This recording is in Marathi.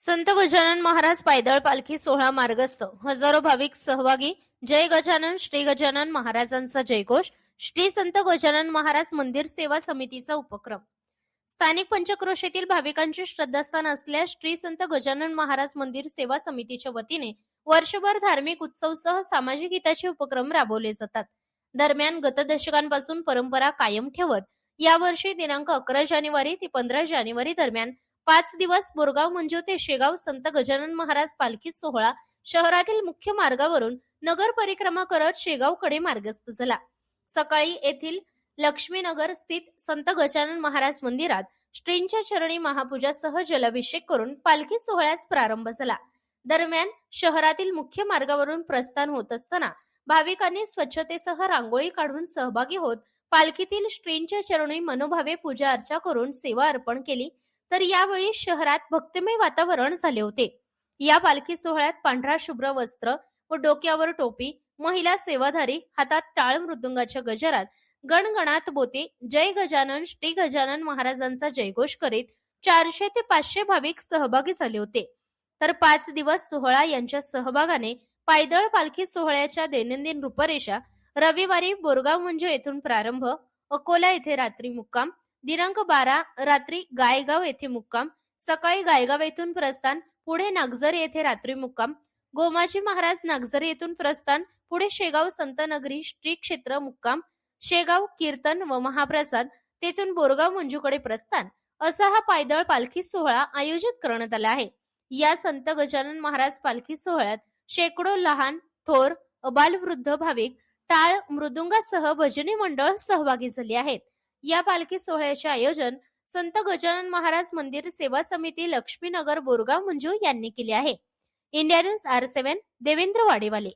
संत गजानन महाराज पायदळ पालखी सोहळा मार्गस्थ. हजारो भाविक सहभागी. जय गजानन श्री गजानन महाराजांचा जयघोष. श्री संत गजानन महाराज मंदिर सेवा समितीचा उपक्रम. स्थानिक पंचक्रोशीतील भाविकांचे श्रद्धास्थान असलेल्या श्री संत गजानन महाराज मंदिर सेवा समितीच्या वतीने वर्षभर धार्मिक उत्सवसह सामाजिक हिताचे उपक्रम राबवले जातात. दरम्यान गत दशकांपासून परंपरा कायम ठेवत यावर्षी दिनांक अकरा जानेवारी ते पंधरा जानेवारी दरम्यान पाच दिवस बोरगाव मंजू ते शेगाव संत गजानन महाराज पालखी सोहळा शहरातील मुख्य मार्गावरून नगर परिक्रमा करत शेगावकडे मार्गस्थ झाला. सकाळी येथील लक्ष्मीनगर स्थित संत गजानन महाराज मंदिरात श्रींच्या चरणी महापूजासह जलाभिषेक करून पालखी सोहळ्यास प्रारंभ झाला. दरम्यान शहरातील मुख्य मार्गावरून प्रस्थान होत असताना भाविकांनी स्वच्छतेसह रांगोळी काढून सहभागी होत पालखीतील श्रींच्या चरणी मनोभावे पूजा अर्चा करून सेवा अर्पण केली. तर यावेळी शहरात भक्तिमय वातावरण झाले होते. या पालखी सोहळ्यात पांढरा शुभ्र वस्त्र व डोक्यावर टोपी महिला सेवाधारी हातात टाळ मृदुंगाच्या गजरात गणगणात बोते जय गजानन श्री गजानन महाराजांचा जयघोष करीत चारशे ते पाचशे भाविक सहभागी झाले होते. तर पाच दिवस सोहळा यांच्या सहभागाने पायदळ पालखी सोहळ्याच्या दैनंदिन रूपरेषा रविवारी बोरगाव म्हणजे येथून प्रारंभ अकोला येथे रात्री मुक्काम दिनांक बारा रात्री गायगाव येथे मुक्काम. सकाळी गायगाव येथून प्रस्थान पुढे नागझर येथे रात्री मुक्काम. गोमाजी महाराज नागझर येथून प्रस्थान पुढे शेगाव संतनगरी श्री क्षेत्र मुक्काम. शेगाव कीर्तन व महाप्रसाद तेथून बोरगाव मंजूकडे प्रस्थान. असा हा पायदळ पालखी सोहळा आयोजित करण्यात आला आहे. या संत गजानन महाराज पालखी सोहळ्यात शेकडो लहान थोर अबालवृद्ध भाविक टाळ मृदुंगासह भजनी मंडळ सहभागी झाले आहेत. या पालखी सोहळ्याचे आयोजन संत गजानन महाराज मंदिर सेवा समिती लक्ष्मीनगर बोरगाव मंजू यांनी केले आहे. India news R seven Devendra Wadewale.